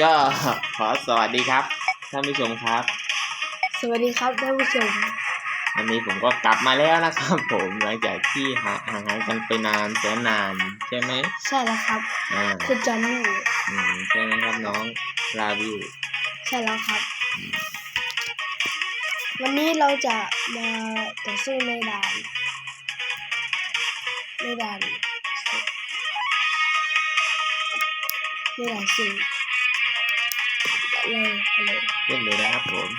ก็ขอสวัสดีครับท่านผู้ชมครับ สวัสดีครับท่านผู้ชม วันนี้ผมก็กลับมาแล้วนะครับผมหลังจากที่ห่างห่างหายกันไปนานแสนนานใช่ไหมใช่แล้วครับอ่าคุณจอห์นนี่อืมใช่ไหมครับน้องลาวิวใช่แล้วครับ วันนี้เราจะมาต่อสู้ในด่านในด่าน ในด่านสี่อะไรอะไรเล่นเลยนะครับผม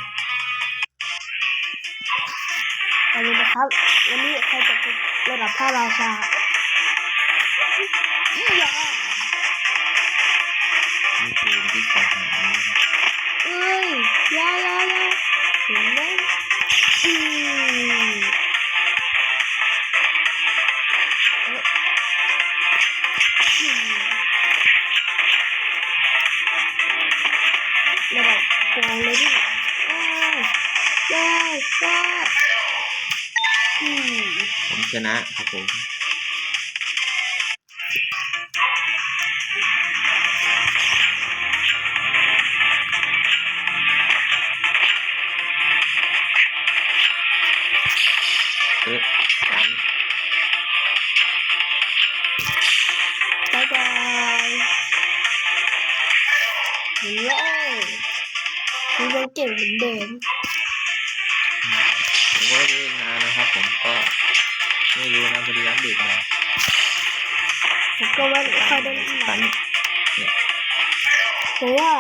อะไรนะครับวันนี้ใครจะเป็นระดับพระราชาอย่านี่คือที่สังหารนะครับเอ้ยอยาอยาอยาเห็นไหมอืมเอ๊ะอืม กลางเลยดิอ้าวว้าวว้ผมชนะครับผมเอ๊ะสามบายบายเห็ นเลยคุณยังเก่งเหมือนเดิมผมก็เล่นนานนะครับ ผมก็ไม่รู้นะพอดีอัปเดตมาผมก็ว่าค่อยได้เล่นตัหนันงเพราะว่า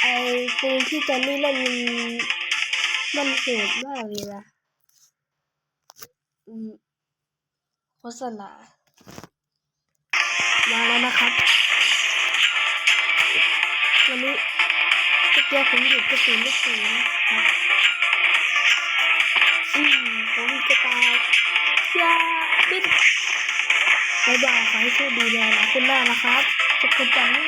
ไอ้ปืนที่จะไม่เล่นมันมันโหดมากเลยนะอืมโฆษณามาแล้วนะครับ วันนี้ ตะเกียบผมหยุดกระสุนไม่สูงอืมผมมีกระตายยาบิดบายบายขอให้โชคดีเลยนะคุณหน้านะครับจะคุณจันนี่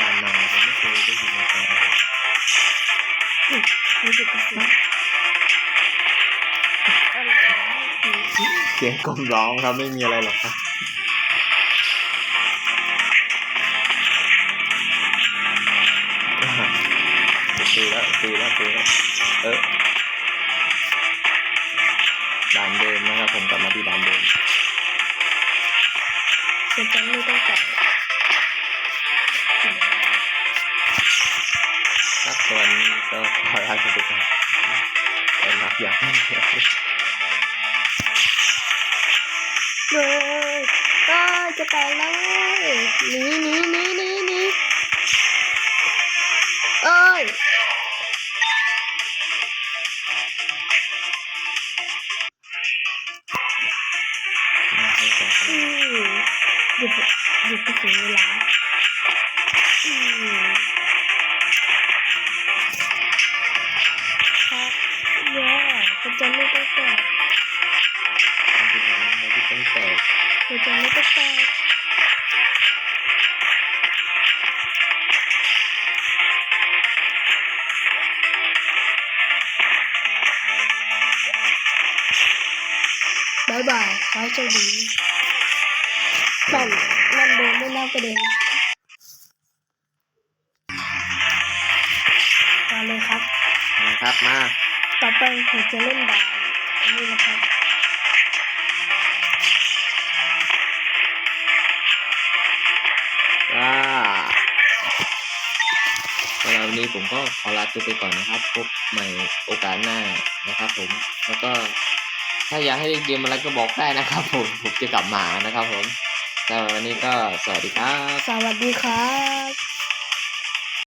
นานมาผมไม่เคยได้ยินมาก่อนรู้สึกกระสุนอะเสียงกลมร้องครับไม่มีอะไรหรอกครับ ตีแล้วตีแล้วตีแล้วเออด่านเดิมนะครับผมกลับมาที่ด่านเดิมคุณจันนี่ต้องแต่งนักตัวนี้ก็ขอลาไปก่อนแต่นักอยากให้เสียเลยก็จะแตกแล้วเว้ยหนีหนีหนีหนีหนี เอ้ยอืมหยุดหยุดไปถึงเวลาอืมครับเนี่ยคุณจันนี่ต้องแต่งต้องแตกคุณจันนี่ต้องแต่ง บายบายขอให้โชคดีนั่นนั่นโดนไม่น่ากระเด็นมาเลยครับนะครับมาต่อไปผมจะเล่นด่านอันนี้นะครับว่าสำหรับวันนี้ผมก็ขอลาตัวไปก่อนนะครับ พบใหม่โอกาสหน้านะครับผมแล้วก็ ถ้าอยากให้เกมอะไรก็บอกได้นะครับผม ผมจะกลับมานะครับผมแต่วันนี้ก็สวัสดีครับ สวัสดีครับ